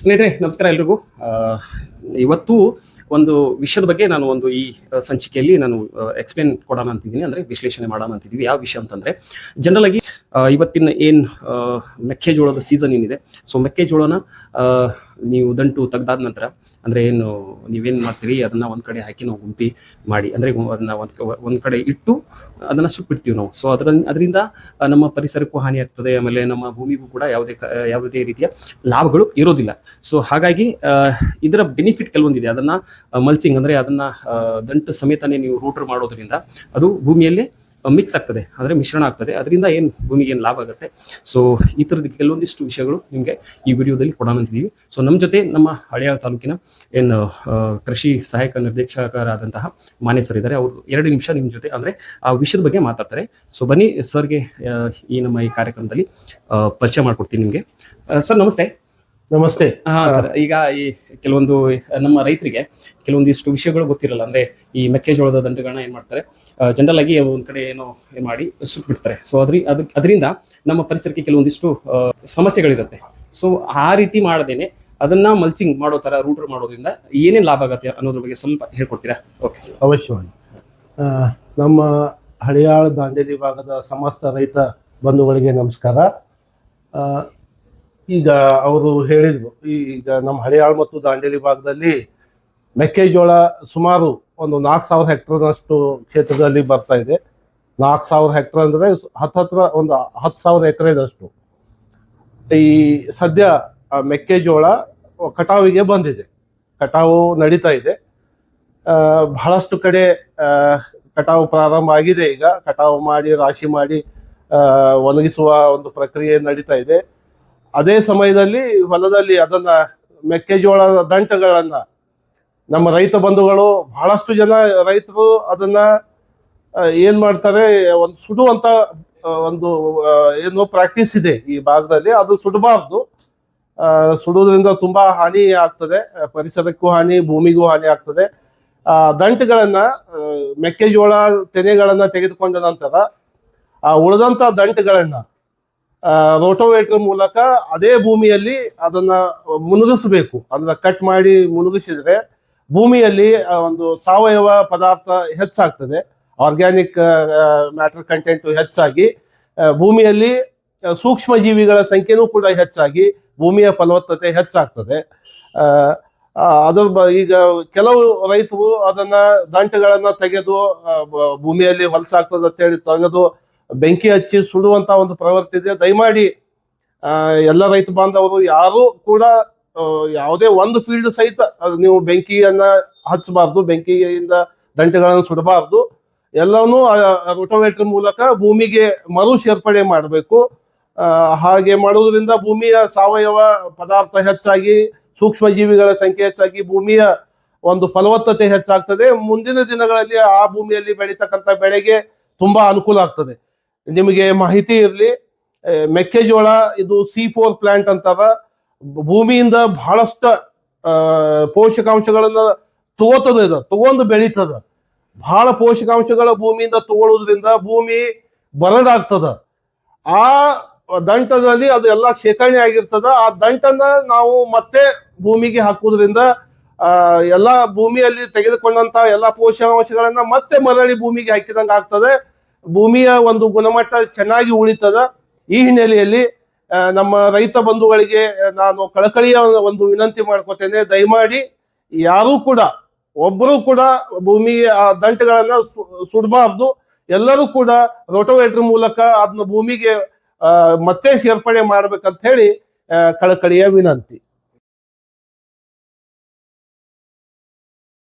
ಸ್ನೇಹಿತರೆ, ನಮಸ್ಕಾರ ಎಲ್ರಿಗೂ. ಇವತ್ತು ಒಂದು ವಿಷಯದ ಬಗ್ಗೆ ನಾನು ಒಂದು ಈ ಸಂಚಿಕೆಯಲ್ಲಿ ನಾನು ಎಕ್ಸ್ಪ್ಲೇನ್ ಕೊಡೋಣ ಅಂತಿದ್ದೀನಿ. ಅಂದರೆ ವಿಶ್ಲೇಷಣೆ ಮಾಡೋಣ ಅಂತಿದ್ದೀವಿ. ಯಾವ ವಿಷಯ ಅಂತಂದರೆ ಜನರಲ್ ಆಗಿ ಇವತ್ತಿನ ಏನು ಮೆಕ್ಕೆಜೋಳದ ಸೀಸನ್ ಏನಿದೆ. ಸೊ ಮೆಕ್ಕೆಜೋಳನ ನೀವು ದಂಟು ತೆಗ್ದಾದ ನಂತರ, ಅಂದರೆ ಏನು, ನೀವೇನು ಮಾಡ್ತೀರಿ, ಅದನ್ನು ಒಂದು ಕಡೆ ಹಾಕಿ ನಾವು ಗುಂಪಿ ಮಾಡಿ, ಅಂದರೆ ಅದನ್ನು ಒಂದು ಕಡೆ ಇಟ್ಟು ಅದನ್ನು ಸುಟ್ಬಿಡ್ತೀವಿ ನಾವು. ಸೊ ಅದರ ಅದರಿಂದ ನಮ್ಮ ಪರಿಸರಕ್ಕೂ ಹಾನಿ ಆಗ್ತದೆ, ಆಮೇಲೆ ನಮ್ಮ ಭೂಮಿಗೂ ಕೂಡ ಯಾವುದೇ ಯಾವುದೇ ರೀತಿಯ ಲಾಭಗಳು ಇರೋದಿಲ್ಲ. ಸೊ ಹಾಗಾಗಿ ಇದರ ಬೆನಿಫಿಟ್ ಕೆಲವೊಂದಿದೆ. ಅದನ್ನ ಮಲ್ಚಿಂಗ್, ಅಂದ್ರೆ ಅದನ್ನ ದಂಟು ಸಮೇತನೇ ನೀವು ರೂಟರ್ ಮಾಡೋದ್ರಿಂದ ಅದು ಭೂಮಿಯಲ್ಲಿ ಮಿಕ್ಸ್ ಆಗ್ತದೆ ಅಂದರೆ ಮಿಶ್ರಣ ಆಗ್ತದೆ. ಅದರಿಂದ ಏನು ಭೂಮಿಗೆ ಏನು ಲಾಭ ಆಗುತ್ತೆ? ಸೊ ಈ ಥರದ ಕೆಲವೊಂದಿಷ್ಟು ವಿಷಯಗಳು ನಿಮಗೆ ಈ ವಿಡಿಯೋದಲ್ಲಿ ಕೊಡೋಣ ಅಂತಿದ್ದೀವಿ ಸೊ ನಮ್ಮ ಜೊತೆ ನಮ್ಮ ಹಳೆಯ ತಾಲೂಕಿನ ಏನು ಕೃಷಿ ಸಹಾಯಕ ನಿರ್ದೇಶಕರಾದಂತಹ ಮಾನ್ಯ ಸರ್ ಇದ್ದಾರೆ. ಅವರು ಎರಡು ನಿಮಿಷ ನಿಮ್ಮ ಜೊತೆ ಅಂದ್ರೆ ಆ ವಿಷಯದ ಬಗ್ಗೆ ಮಾತಾಡ್ತಾರೆ. ಸೊ ಬನ್ನಿ ಸರ್ಗೆ ಈ ನಮ್ಮ ಈ ಕಾರ್ಯಕ್ರಮದಲ್ಲಿ ಪರಿಚಯ ಮಾಡ್ಕೊಡ್ತೀನಿ ನಿಮಗೆ. ಸರ್ ನಮಸ್ತೆ. ನಮಸ್ತೆ. ಹಾ. ಸರ್ ಈಗ ಈ ಕೆಲವೊಂದು ನಮ್ಮ ರೈತರಿಗೆ ಕೆಲವೊಂದಿಷ್ಟು ವಿಷಯಗಳು ಗೊತ್ತಿರಲ್ಲ. ಅಂದ್ರೆ ಈ ಮೆಕ್ಕೆಜೋಳದ ದಂಡುಗಳನ್ನ ಏನ್ ಮಾಡ್ತಾರೆ? ಜನರಲ್ ಆಗಿ ಒಂದ್ ಕಡೆ ಏನೋ ಮಾಡಿ ಸುಟ್ಬಿಡ್ತಾರೆ. ಸೊ ಅದ್ರಿ ಅದ್ ಅದರಿಂದ ನಮ್ಮ ಪರಿಸರಕ್ಕೆ ಕೆಲವೊಂದಿಷ್ಟು ಸಮಸ್ಯೆಗಳಿರುತ್ತೆ. ಸೊ ಆ ರೀತಿ ಮಾಡದೇನೆ ಅದನ್ನ ಮಲ್ಸಿಂಗ್ ಮಾಡೋ ತರ ರೂಟರ್ ಮಾಡೋದ್ರಿಂದ ಏನೇನ್ ಲಾಭ ಆಗುತ್ತೆ ಅನ್ನೋದ್ರ ಬಗ್ಗೆ ಸ್ವಲ್ಪ ಹೇಳ್ಕೊಡ್ತೀರಾ? ಓಕೆ ಸರ್ ಅವಶ್ಯವಾಗಿ. ನಮ್ಮ ಹಳಿಯಾಳ ದಾಂಡೇಲಿ ಭಾಗದ ಸಮಸ್ತ ರೈತ ಬಂಧುಗಳಿಗೆ ನಮಸ್ಕಾರ. ಈಗ ಅವರು ಹೇಳಿದರು ಈಗ ನಮ್ಮ ಹಳಿಯಾಳ ಮತ್ತು ದಾಂಡೇಲಿ ಭಾಗದಲ್ಲಿ ಮೆಕ್ಕೆಜೋಳ ಸುಮಾರು ಒಂದು ನಾಲ್ಕು ಸಾವಿರ ಹೆಕ್ಟರ್ನಷ್ಟು ಕ್ಷೇತ್ರದಲ್ಲಿ ಬರ್ತಾ ಇದೆ. ನಾಲ್ಕು ಸಾವಿರ ಹೆಕ್ಟರ್ ಅಂದರೆ ಹತ್ತತ್ರ ಒಂದು ಹತ್ತು ಸಾವಿರ ಎಕರೆದಷ್ಟು. ಈ ಸದ್ಯ ಮೆಕ್ಕೆಜೋಳ ಕಟಾವಿಗೆ ಬಂದಿದೆ. ಕಟಾವು ನಡೀತಾ ಇದೆ. ಬಹಳಷ್ಟು ಕಡೆ ಕಟಾವು ಪ್ರಾರಂಭ ಆಗಿದೆ ಈಗ. ಕಟಾವು ಮಾಡಿ, ರಾಶಿ ಮಾಡಿ ಒಣಗಿಸುವ ಒಂದು ಪ್ರಕ್ರಿಯೆ ನಡೀತಾ ಇದೆ. ಅದೇ ಸಮಯದಲ್ಲಿ ಹೊಲದಲ್ಲಿ ಅದನ್ನು ಮೆಕ್ಕೆಜೋಳದ ದಂಟಗಳನ್ನ ನಮ್ಮ ರೈತ ಬಂಧುಗಳು ಬಹಳಷ್ಟು ಜನ ರೈತರು ಅದನ್ನ ಏನು ಮಾಡ್ತಾರೆ, ಒಂದು ಸುಡುವಂತ ಒಂದು ಏನು ಪ್ರಾಕ್ಟೀಸ್ ಇದೆ ಈ ಭಾಗದಲ್ಲಿ. ಅದು ಸುಡಬಾರ್ದು. ಸುಡುವುದರಿಂದ ತುಂಬಾ ಹಾನಿ ಆಗ್ತದೆ. ಪರಿಸರಕ್ಕೂ ಹಾನಿ, ಭೂಮಿಗೂ ಹಾನಿ ಆಗ್ತದೆ. ಆ, ದಂಟುಗಳನ್ನ ಮೆಕ್ಕೆಜೋಳ ತೆನೆಗಳನ್ನ ತೆಗೆದುಕೊಂಡ ನಂತರ, ಆ, ಉಳಿದಂತ ದಂಟುಗಳನ್ನ ರೋಟೋವೇಟರ್ ಮೂಲಕ ಅದೇ ಭೂಮಿಯಲ್ಲಿ ಅದನ್ನ ಮುನುಗಿಸ್ಬೇಕು ಅದನ್ನ ಕಟ್ ಮಾಡಿ ಮುನುಗಿಸಿದ್ರೆ ಭೂಮಿಯಲ್ಲಿ ಒಂದು ಸಾವಯವ ಪದಾರ್ಥ ಹೆಚ್ಚಾಗ್ತದೆ. ಆರ್ಗ್ಯಾನಿಕ್ ಮ್ಯಾಟರ್ ಕಂಟೆಂಟ್ ಹೆಚ್ಚಾಗಿ. ಭೂಮಿಯಲ್ಲಿ ಸೂಕ್ಷ್ಮ ಜೀವಿಗಳ ಸಂಖ್ಯೆನೂ ಕೂಡ ಹೆಚ್ಚಾಗಿ. ಭೂಮಿಯ ಫಲವತ್ತತೆ ಹೆಚ್ಚಾಗ್ತದೆ. ಬ- ಈಗ ಕೆಲವು ರೈತರು ಅದನ್ನ ದಂಟುಗಳನ್ನ ತೆಗೆದು ಭೂಮಿಯಲ್ಲಿ ಹೊಲಸಾಗ್ತದೆ ಅಂತೇಳಿ ತೆಗೆದು, ಬೆಂಕಿ ಹಚ್ಚಿ ಸುಡುವಂತ ಒಂದು ಪ್ರವೃತ್ತಿ ಇದೆ. ದಯಮಾಡಿ ಎಲ್ಲ ರೈತ ಬಾಂಧವರು, ಯಾರು ಕೂಡ ಯಾವುದೇ ಒಂದು ಫೀಲ್ಡ್ ಸಹಿತ ಅದು ನೀವು ಬೆಂಕಿಯನ್ನ ಹಚ್ಚಬಾರ್ದು, ಬೆಂಕಿಯಿಂದ ದಂಟೆಗಳನ್ನು ಸುಡಬಾರ್ದು. ಎಲ್ಲವನ್ನೂ ರೋಟೋವೇಟರ್ ಮೂಲಕ ಭೂಮಿಗೆ ಮರು ಸೇರ್ಪಡೆ ಮಾಡಬೇಕು. ಹಾಗೆ ಮಾಡುವುದರಿಂದ ಭೂಮಿಯ ಸಾವಯವ ಪದಾರ್ಥ ಹೆಚ್ಚಾಗಿ ಸೂಕ್ಷ್ಮ ಜೀವಿಗಳ ಸಂಖ್ಯೆ ಹೆಚ್ಚಾಗಿ ಭೂಮಿಯ ಒಂದು ಫಲವತ್ತತೆ ಹೆಚ್ಚಾಗ್ತದೆ. ಮುಂದಿನ ದಿನಗಳಲ್ಲಿ ಆ ಭೂಮಿಯಲ್ಲಿ ಬೆಳೀತಕ್ಕಂಥ ಬೆಳೆಗೆ ತುಂಬಾ ಅನುಕೂಲ ಆಗ್ತದೆ. ನಿಮಗೆ ಮಾಹಿತಿ ಇರಲಿ. ಮೆಕ್ಕೆಜೋಳ, ಇದು ಸಿ ಫೋರ್ ಪ್ಲಾಂಟ್ ಅಂತಾರ ಭೂಮಿಯಿಂದ ಬಹಳಷ್ಟು ಪೋಷಕಾಂಶಗಳನ್ನು ತಗೋತದ ಇದು ತಗೊಂಡು ಬೆಳೀತದ. ಬಹಳ ಪೋಷಕಾಂಶಗಳ ಭೂಮಿಯಿಂದ ತಗೊಳ್ಳೋದ್ರಿಂದ ಭೂಮಿ ಬರಡಾಗ್ತದ ಆ ದಂಟದಲ್ಲಿ ಅದು ಎಲ್ಲ ಶೇಖರಣೆ ಆಗಿರ್ತದ. ಆ ದಂಟನ್ನ ನಾವು ಮತ್ತೆ ಭೂಮಿಗೆ ಹಾಕುವುದರಿಂದ ಎಲ್ಲ ಭೂಮಿಯಲ್ಲಿ ತೆಗೆದುಕೊಂಡಂತ ಎಲ್ಲ ಪೋಷಕಾಂಶಗಳನ್ನ ಮತ್ತೆ ಮರಳಿ ಭೂಮಿಗೆ ಹಾಕಿದಂಗೆ ಆಗ್ತದೆ ಭೂಮಿಯ ಒಂದು ಗುಣಮಟ್ಟ ಚೆನ್ನಾಗಿ ಉಳಿತದ. ಈ ಹಿನ್ನೆಲೆಯಲ್ಲಿ ನಮ್ಮ ರೈತ ಬಂಧುಗಳಿಗೆ ನಾನು ಕಳಕಳಿಯ ಒಂದು ವಿನಂತಿ ಮಾಡ್ಕೊತೇನೆ, ದಯಮಾಡಿ ಯಾರೂ ಕೂಡ ಒಬ್ಬರು ಕೂಡ ಭೂಮಿ ದಂಟಗಳನ್ನ ಸುಡಬಾರ್ದು. ಎಲ್ಲರೂ ಕೂಡ ರೋಟೋವೇಟರ್ ಮೂಲಕ ಅದನ್ನ ಭೂಮಿಗೆ ಮತ್ತೆ ಸೇರ್ಪಡೆ ಮಾಡ್ಬೇಕಂತ ಹೇಳಿ ಕಳಕಳಿಯ ವಿನಂತಿ.